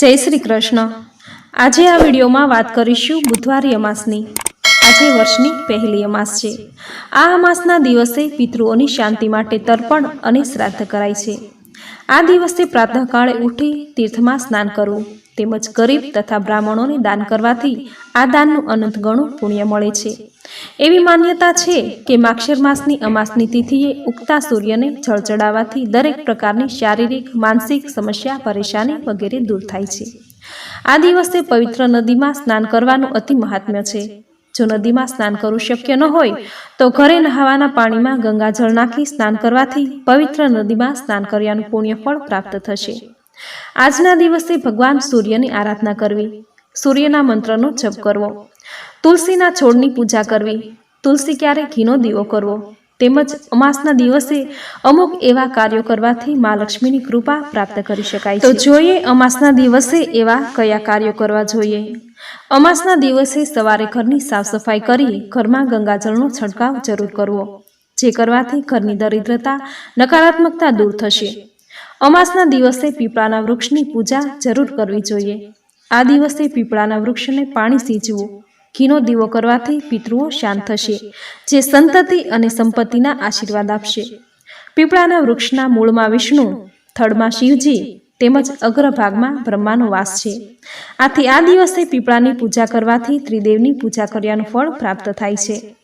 જય શ્રી કૃષ્ણ. આજે આ વિડીયોમાં વાત કરીશું બુધવાર અમાસની. આજે વર્ષની પહેલી અમાસ છે. આ અમાસના દિવસે પિતૃઓની શાંતિ માટે તર્પણ અને શ્રાદ્ધ કરાય છે. આ દિવસે પ્રાતઃકાળે ઉઠી તીર્થમાં સ્નાન કરવું. તેમજ ગરીબ તથા બ્રાહ્મણોને દાન કરવાથી આ દાનનું અનંત ગણું પુણ્ય મળે છે. એવી માન્યતા છે કે માક્ષર માસની અમાસની તિથિએ ઉગતા સૂર્યને જળ ચડાવવાથી દરેક પ્રકારની શારીરિક, માનસિક સમસ્યા, પરેશાની વગેરે દૂર થાય છે. આ દિવસે પવિત્ર નદીમાં સ્નાન કરવાનું અતિ મહાત્મ્ય છે. જો નદીમાં સ્નાન કરવું શક્ય ન હોય, તો ઘરે નહાવાના પાણીમાં ગંગાજળ નાખી સ્નાન કરવાથી પવિત્ર નદીમાં સ્નાન કર્યાનું પુણ્યફળ પ્રાપ્ત થશે. આજના દિવસે ભગવાન સૂર્યની આરાધના કરવી, સૂર્યના મંત્રનો જપ કરવો, તુલસીના છોડની પૂજા કરવી, તુલસી ક્યારે ઘીનો દીવો કરવો, તેમજ અમાસના દિવસે અમુક એવા કાર્યો કરવાથી મા લક્ષ્મીની કૃપા પ્રાપ્ત કરી શકાય તો જોઈએ અમાસના દિવસે એવા કયા કાર્યો કરવા જોઈએ? અમાસના દિવસે સવારે ઘરની સાફ સફાઈ કરી ઘરમાં ગંગાજળનો છંટકાવ જરૂર કરવો, જે કરવાથી ઘરની દરિદ્રતા, નકારાત્મકતા દૂર થશે. અમાસના દિવસે પીપળાના વૃક્ષની પૂજા જરૂર કરવી જોઈએ. આ દિવસે પીપળાના વૃક્ષને પાણી સીંચવું, ઘીનો દીવો કરવાથી પિતૃઓ શાંત થશે, જે સંતતિ અને સંપત્તિના આશીર્વાદ આપશે. પીપળાના વૃક્ષના મૂળમાં વિષ્ણુ, થડમાં શિવજી તેમજ અગ્રભાગમાં બ્રહ્માનો વાસ છે. આથી આ દિવસે પીપળાની પૂજા કરવાથી ત્રિદેવની પૂજા કર્યાનું ફળ પ્રાપ્ત થાય છે.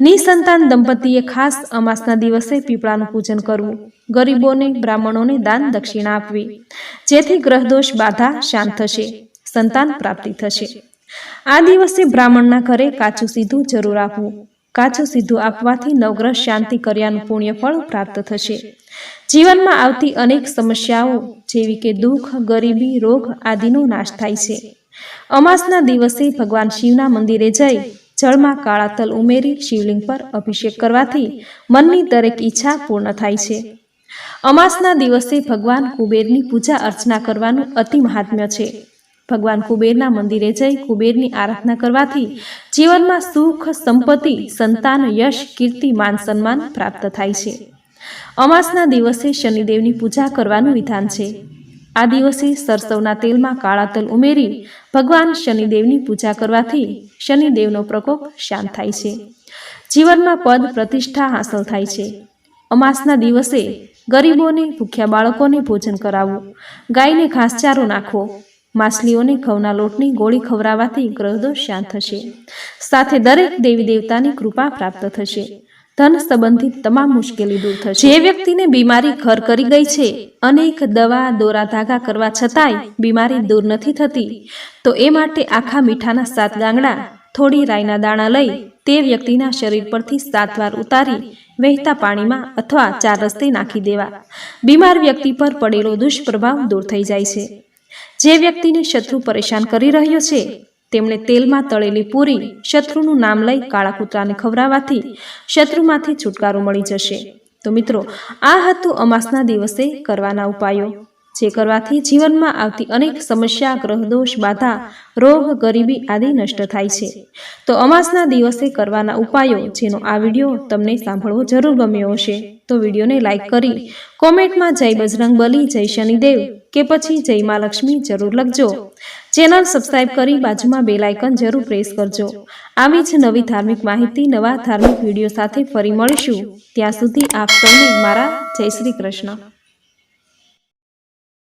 નિસંતાન દંપતીએ ખાસ અમાસના દિવસે પીપળાનું પૂજન કરવું, ગરીબોને, બ્રાહ્મણોને દાન દક્ષિણા આપવી. જેથી ગ્રહદોષ બાધા શાંત થશે, સંતાન પ્રાપ્તિ થશે. આ દિવસે બ્રાહ્મણના ઘરે કાચું સીધું જરૂર આપવું. કાચું સીધું આપવાથી નવગ્રહ શાંતિ કર્યાનું પુણ્ય ફળ પ્રાપ્ત થશે. જીવનમાં આવતી અનેક સમસ્યાઓ, જેવી કે દુઃખ, ગરીબી, રોગ આદિનો નાશ થાય છે. અમાસના દિવસે ભગવાન શિવના મંદિરે જઈ જળમાં કાળા તલ ઉમેરી શિવલિંગ પર અભિષેક કરવાથી મનની દરેક ઈચ્છા પૂર્ણ થાય છે. અમાસના દિવસે ભગવાન કુબેરની પૂજા અર્ચના કરવાનું અતિ મહાત્મ્ય છે. ભગવાન કુબેરના મંદિરે જઈ કુબેરની આરાધના કરવાથી જીવનમાં સુખ, સંપત્તિ, સંતાન, યશ, કીર્તિ, માન, સન્માન પ્રાપ્ત થાય છે. અમાસના દિવસે શનિદેવની પૂજા કરવાનું વિધાન છે. આ દિવસે સરસવના તેલમાં કાળા તલ ઉમેરી ભગવાન શનિદેવની પૂજા કરવાથી શનિદેવનો પ્રકોપ શાંત થાય છે. જીવનમાં પદ પ્રતિષ્ઠા હાંસલ થાય છે. અમાસના દિવસે ગરીબોને, ભૂખ્યા બાળકોને ભોજન કરાવવું ગાયને ઘાસચારો નાખવો માછલીઓને ઘઉંના લોટની ગોળી ખવડાવવાથી ગ્રહદોષ શાંત થશે. સાથે દરેક દેવી દેવતાની કૃપા પ્રાપ્ત થશે. ધન સંબંધિત તમામ મુશ્કેલી દૂર થશે. જે વ્યક્તિને બીમારી ઘર કરી ગઈ છે અનેક દવા દોરા ધાગા કરવા છતાંય બીમારી દૂર નથી થતી, તો એ માટે આખા મીઠાના સાત ગાંગડા, થોડી રાઈના દાણા લઈ તે વ્યક્તિના શરીર પરથી સાત વાર ઉતારી વહેતા પાણીમાં અથવા ચાર રસ્તે નાખી દેવા. બીમાર વ્યક્તિ પર પડેલો દુષ્પ્રભાવ દૂર થઈ જાય છે. જે વ્યક્તિને શત્રુ પરેશાન કરી રહ્યો છે તેમણે તેલમાં તળેલી પૂરી શત્રુનું નામ લઈ કાળા કૂતરાને ખવડાવવાથી શત્રુમાંથી છુટકારો મળી જશે. તો મિત્રો, આ હતું અમાસના દિવસે કરવાના ઉપાયો. જે કરવાથી જીવનમાં આવતી અનેક સમસ્યા, ગ્રહદોષ, બાધા, રોગ, ગરીબી આદિ નષ્ટ થાય છે. તો અમાસના દિવસે કરવાના ઉપાયો જેનો આ વીડિયો તમને સાંભળવો જરૂર ગમ્યો હશે, તો વિડીયોને લાઇક કરી, કોમેન્ટમાં જય બજરંગ બલી, જય શનિદેવ કે પછી જય મા લક્ષ્મી જરૂર લખજો. ચેનલ સબસ્ક્રાઇબ કરી બાજુમાં બે આઇકન જરૂર પ્રેસ કરજો. આવી જ નવી ધાર્મિક માહિતી, નવા ધાર્મિક વીડિયો સાથે ફરી મળીશું. ત્યાં સુધી આપ સૌને મારા જય શ્રી કૃષ્ણ.